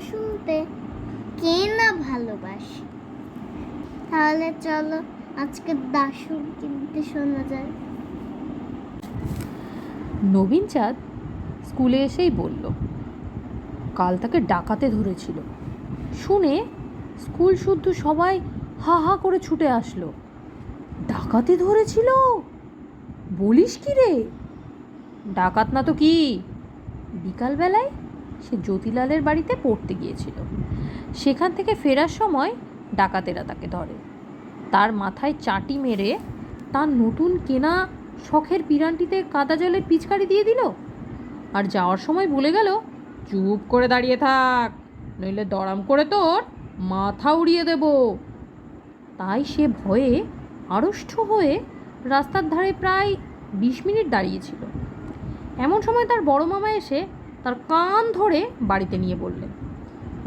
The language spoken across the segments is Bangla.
শুনতে কে না ভালোবাসে? তাহলে চলো আজকে দাসুর কিনতে শোনা যায়। নবীন চাঁদ স্কুলে এসেই বলল, কাল তাকে ডাকাতে ধরেছিল। শুনে স্কুল শুদ্ধ সবাই হা হা করে ছুটে আসলো। ডাকাতে ধরেছিল? বলিস কি রে? ডাকাত না তো কি? বিকালবেলায় সে জ্যোতিলালের বাড়িতে পড়তে গিয়েছিল। সেখান থেকে ফেরার সময় ডাকাতেরা তাকে ধরে। তার মাথায় চাটি মেরে তার নতুন কেনা শখের পিরানটিতে কাদা জলের পিচকারি দিয়ে দিল। আর যাওয়ার সময় বলে গেল, চুপ করে দাঁড়িয়ে থাক, নইলে দড়াম করে তোর মাথা উড়িয়ে দেব। তাই সে ভয়ে আড়ষ্ট হয়ে রাস্তার ধারে প্রায় বিশ মিনিট দাঁড়িয়েছিল এমন সময় তার বড় মামা এসে তার কান ধরে বাড়িতে নিয়ে বললেন,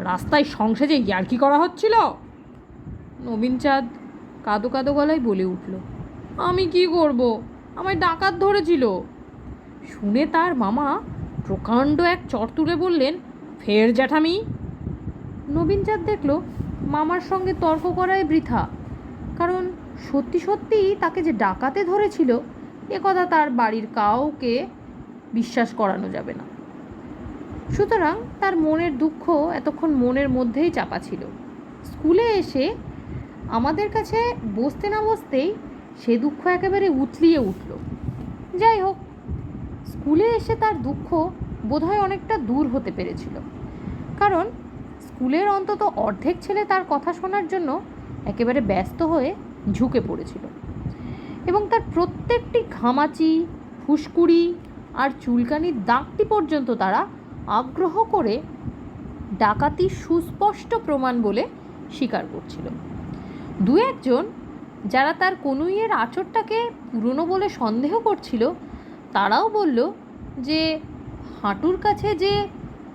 রাস্তায় সংসেজে ইয়ার্কি করা হচ্ছিল? নবীন চাঁদ কাদো কাদো গলায় বলে উঠল, আমি কি করব? আমায় ডাকাত ধরেছিল। শুনে তার মামা প্রকাণ্ড এক চট তুলে বললেন, ফের জ্যাঠামি। নবীন চাঁদ দেখল মামার সঙ্গে তর্ক করাই বৃথা, কারণ সত্যি সত্যিই তাকে যে ডাকাতে ধরেছিল, এ কথা তার বাড়ির কাউকে বিশ্বাস করানো যাবে না। সুতরাং তার মনের দুঃখ এতক্ষণ মনের মধ্যেই চাপা ছিল। স্কুলে এসে আমাদের কাছে বসতে না বসতেই সে দুঃখ একেবারে উথলিয়ে উঠল। যাই হোক, স্কুলে এসে তার দুঃখ বোধহয় অনেকটা দূর হতে পেরেছিল। কারণ স্কুলের অন্তত অর্ধেক ছেলে তার কথা শোনার জন্য একেবারে ব্যস্ত হয়ে ঝুঁকে পড়েছিল। এবং তার প্রত্যেকটি ঘামাচি, ফুসকুড়ি আর চুলকানির দাগটি পর্যন্ত তারা আগ্রহ করে ডাকাতির সুস্পষ্ট প্রমাণ বলে স্বীকার করছিল। দু একজন যারা তার কনুইয়ের আঁচড়টাকে পুরনো বলে সন্দেহ করছিল, তারাও বলল যে হাঁটুর কাছে যে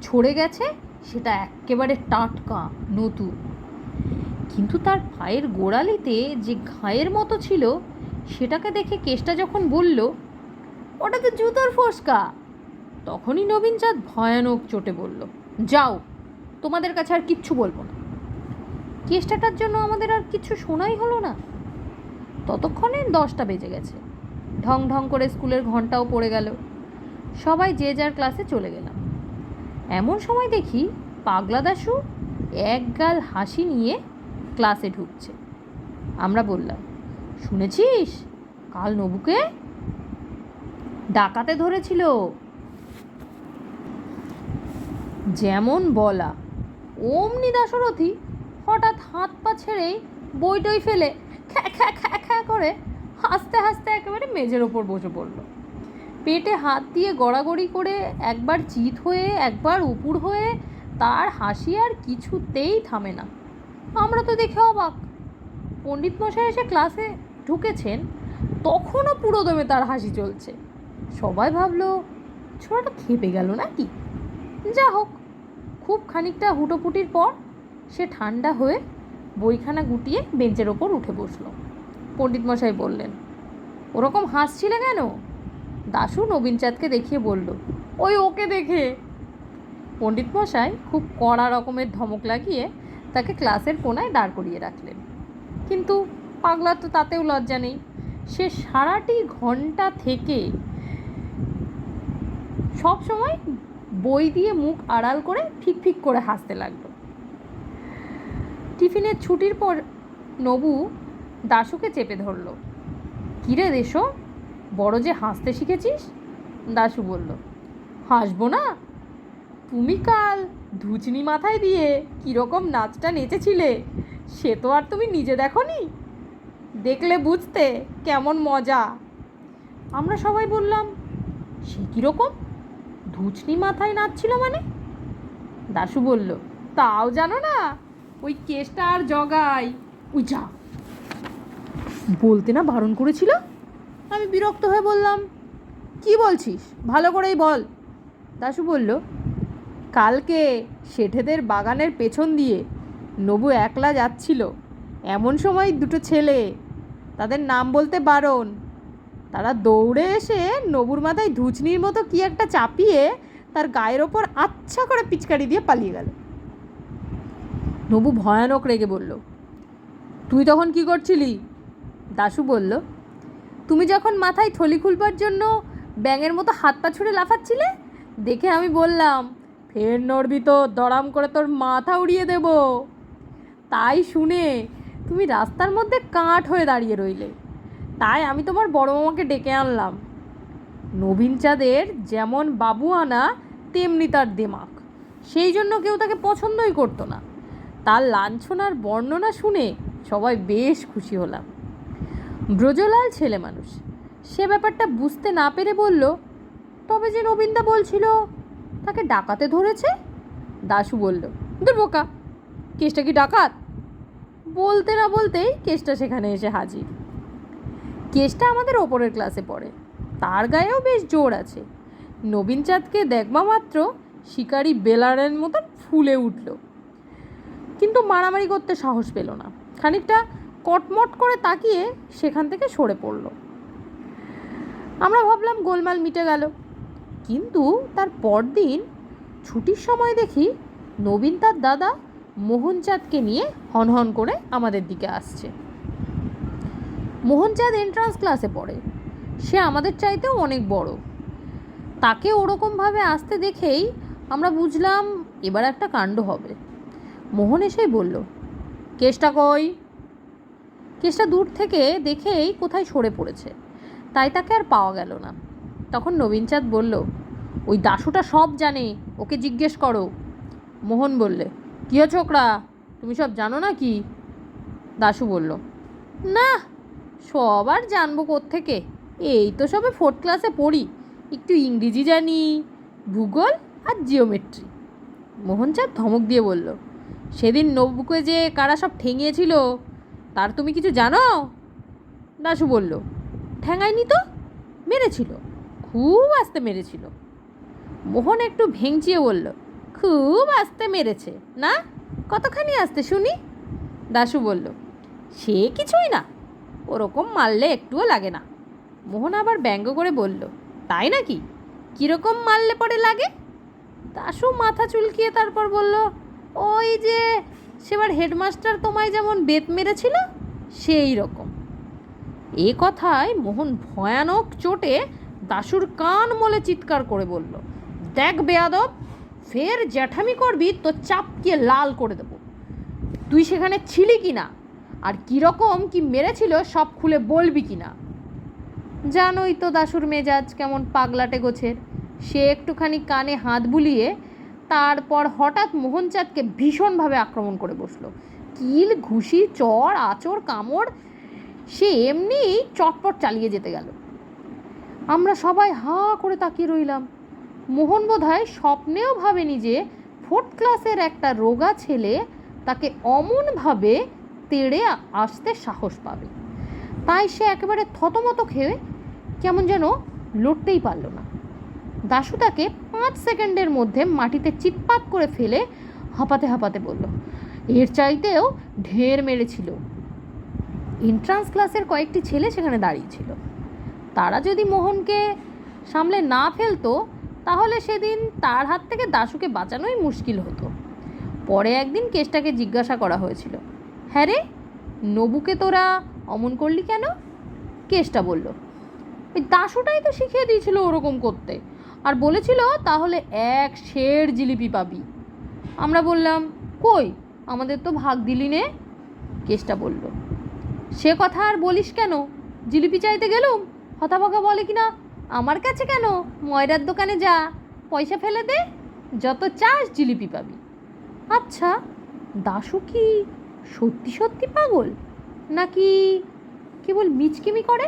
ছড়ে গেছে, সেটা একেবারে টাটকা, নতুন। কিন্তু তার পায়ের গোড়ালিতে যে ঘায়ের মতো ছিল, সেটাকে দেখে কেষ্টা যখন বলল, ওটা তো জুতোর ফোসকা! তখনই নবীন চাঁদ ভয়ানক চোটে বলল, যাও, তোমাদের কাছে আর কিচ্ছু বলব না। কেষ্টাটার জন্য আমাদের আর কিছু শোনাই হলো না। ততক্ষণে দশটা বেজে গেছে। ঢং ঢং করে স্কুলের ঘন্টাও পড়ে গেল। সবাই যে যার ক্লাসে চলে গেলাম। এমন সময় দেখি পাগলা দাশু এক গাল হাসি নিয়ে ক্লাসে ঢুকছে। আমরা বললাম, শুনেছিস? কাল নবুকে ডাকাতে ধরেছিল। যেমন বলা। অমনি দাশরথী হঠাৎ হাত পা ছেড়েই বই টই ফেলে খ্যা খ্যা খ্যা খ্যা করে হাসতে হাসতে একেবারে মেজের ওপর বসে পড়ল। পেটে হাত দিয়ে গড়াগড়ি করে একবার চিত হয়ে, একবার উপুর হয়ে তার হাসি আর কিছুতেই থামে না। আমরা তো দেখে অবাক। পণ্ডিত মশাই এসে ক্লাসে ঢুকেছেন, তখনও পুরোদমে তার হাসি চলছে। সবাই ভাবলো, ছোড়াটা খেপে গেল নাকি? যা হোক, খুব খানিকটা হুটোপুটির পর সে ঠান্ডা হয়ে বইখানা গুটিয়ে বেঞ্চের ওপর উঠে বসল। পণ্ডিত মশাই বললেন, ওরকম হাসছিলে কেন? দাশু নবীন চাঁদকে দেখিয়ে বলল, ওই ওকে দেখে। পণ্ডিত মশাই খুব কড়া রকমের ধমক লাগিয়ে তাকে ক্লাসের কোনায় দাঁড় করিয়ে রাখলেন। কিন্তু পাগলার তো তাতেও লজ্জা নেই। সে সারাটি ঘণ্টা থেকে সব সময় বই দিয়ে মুখ আড়াল করে ফিক ফিক করে হাসতে লাগল। টিফিনের ছুটির পর নবু দাশুকে চেপে ধরলো। কিরে দেশো, বড় যে হাসতে শিখেছিস? দাশু বলল, হাসবো না। তুমি কাল ধুচনি মাথায় দিয়ে কীরকম নাচটা নেচেছিলে, সে তো আর তুমি নিজে দেখনি। দেখলে বুঝতে কেমন মজা। আমরা সবাই বললাম, সে কীরকম? ধুচনি মাথায় নাচছিল মানে? দাশু বলল, তাও জানো না, ওই কেসটা আর জগাই। ওই যা। বলতে না বারণ করেছিল? আমি বিরক্ত হয়ে বললাম, কি বলছিস? ভালো করেই বল। দাশু বলল, কালকে শেঠেদের বাগানের পেছন দিয়ে নবু একলা যাচ্ছিল। এমন সময় দুটো ছেলে, তাদের নাম বলতে বারণ। তারা দৌড়ে এসে নবুর মাথায় ধুচনির মতো কি একটা চাপিয়ে তার গায়ের ওপর আচ্ছা করে পিচকারি দিয়ে পালিয়ে গেল। নবু ভয়ানক রেগে বলল, তুই তখন কি করছিলি? দাশু বলল, তুমি যখন মাথায় থলি খুলবার জন্য ব্যাঙের মতো হাত পা ছুঁড়ে লাফাচ্ছিলে, দেখে আমি বললাম, ফের নড়বি তো, দড়াম করে তোর মাথা উড়িয়ে দেব। তাই শুনে তুমি রাস্তার মধ্যে কাঠ হয়ে দাঁড়িয়ে রইলে। তাই আমি তোমার বড় মামাকে ডেকে আনলাম। নবীন চাঁদের যেমন বাবু আনা, তেমনি তার দেমাক সেই জন্য কেউ তাকে পছন্দই করতো না। তার লাঞ্ছনার বর্ণনা শুনে সবাই বেশ খুশি হলাম। ব্রজলাল ছেলে মানুষ, সে ব্যাপারটা বুঝতে না পেরে বলল, তবে যে নবীনদা বলছিল, তাকে ডাকাতে ধরেছে? দাশু বলল, দূর বোকা, কেসটা কি ডাকাত? বলতে না বলতেই কেসটা সেখানে এসে হাজির। কেসটা আমাদের ওপরের ক্লাসে পড়ে। তার গায়েও বেশ জোর আছে। নবীন চাঁদকে দেখবা মাত্র শিকারি বেলারের মতন ফুলে উঠল। কিন্তু মারামারি করতে সাহস পেল না। খানিকটা কটমট করে তাকিয়ে সেখান থেকে সরে পড়ল। আমরা ভাবলাম গোলমাল মিটে গেল। কিন্তু তার পরদিন ছুটির সময় দেখি নবীন তার দাদা মোহনচাঁদকে নিয়ে হনহন করে আমাদের দিকে আসছে। মোহনচাঁদ এন্ট্রান্স ক্লাসে পড়ে। সে আমাদের চাইতেও অনেক বড়। তাকে ওরকমভাবে আসতে দেখেই আমরা বুঝলাম এবার একটা কাণ্ড হবে। মোহন এসেই বলল, কেসটা কই? কেসটা দূর থেকে দেখেই কোথায় সরে পড়েছে। তাই তাকে আর পাওয়া গেল না। তখন নবীনচাঁদ বলল, ওই দাশুটা সব জানে, ওকে জিজ্ঞেস করো। মোহন বললে, কী ছোকরা তুমি সব জানো না কি দাশু বলল, না সব আর জানব থেকে এই তো সবে ফোর্থ ক্লাসে পড়ি। একটু ইংরেজি জানি, ভূগোল আর জিওমেট্রি মোহনচাঁদ ধমক দিয়ে বলল, সেদিন নবুকে যে কারা সব ঠেঙিয়েছিল, তার তুমি কিছু জানো? দাশু বলল ঠ্যাঙায়নি তো, মেরেছিল, খুব আস্তে মেরেছিল। মোহন একটু ভেঙচিয়ে বলল, খুব আস্তে মেরেছে, না? কতখানি আসতে শুনি? দাশু বলল, সে কিছুই না ওরকম মারলে একটুও লাগে না। মোহন আবার ব্যঙ্গ করে বলল, তাই নাকি? কীরকম মারলে পরে লাগে? দাশু মাথা চুলকিয়ে তারপর বলল, ওই যে, সেবার হেডমাস্টার তোমায় যেমন বেত মেরেছিল, সেই রকম। এ কথায় মোহন ভয়ানক চোটে দাশুর কান মলে চিৎকার করে বলল, দেখ বেয়াদব, ফের জ্যাঠামি করবি, তো চাপকে লাল করে দেবো। তুই সেখানে ছিলি কি না আর কীরকম কি মেরেছিল সব খুলে বলবি কি না জানোই তো দাশুর মেজাজ কেমন পাগলাটে গোছের। সে একটুখানি কানে হাত বুলিয়ে তারপর হঠাৎ মোহনচাঁদকে ভীষণভাবে আক্রমণ করে বসল। কিল, ঘুষি চড় আচড় কামড়, সে এমনি চটপট চালিয়ে যেতে গেল। আমরা সবাই হা করে তাকিয়ে রইলাম। মোহন বোধহয় স্বপ্নেও ভাবেনি যে ফোর্থ ক্লাসের একটা রোগা ছেলে তাকে অমনভাবে তেড়ে আসতে সাহস পাবে। তাই সে একেবারে থতমত খেয়ে কেমন যেন লড়তেই পারল না। দাশু তাকে পাঁচ সেকেন্ডের মধ্যে মাটিতে চিৎপাত করে ফেলে হাঁপাতে হাঁপাতে বলল, এর চাইতেও ঢের মেরেছিল। এন্ট্রান্স ক্লাসের কয়েকটি ছেলে সেখানে দাঁড়িয়েছিল তারা যদি মোহনকে সামলে না ফেলতো, তাহলে সেদিন তার হাত থেকে দাশুকে বাঁচানোই মুশকিল হতো। পরে একদিন কেসটাকে জিজ্ঞাসা করা হয়েছিল হ্যাঁ রে, নবুকে তোরা অমন করলি কেন? কেসটা বলল। ওই দাশুটাই তো শিখিয়ে দিয়েছিল ওরকম করতে। আর বলেছিল, তাহলে এক শের জিলিপি পাবি। আমরা বললাম, কই? আমাদের তো ভাগ দিলি নে? কেসটা বলল, সে কথা আর বলিস কেন? জিলিপি চাইতে গেলুম? হতাভাগা বলে কি না আমার কাছে কেন? ময়রার দোকানে যা, পয়সা ফেলে দে, যত চাস জিলিপি পাবি। আচ্ছা দাশু কি সত্যি সত্যি পাগল? নাকি কেবল মিচকিমি করে?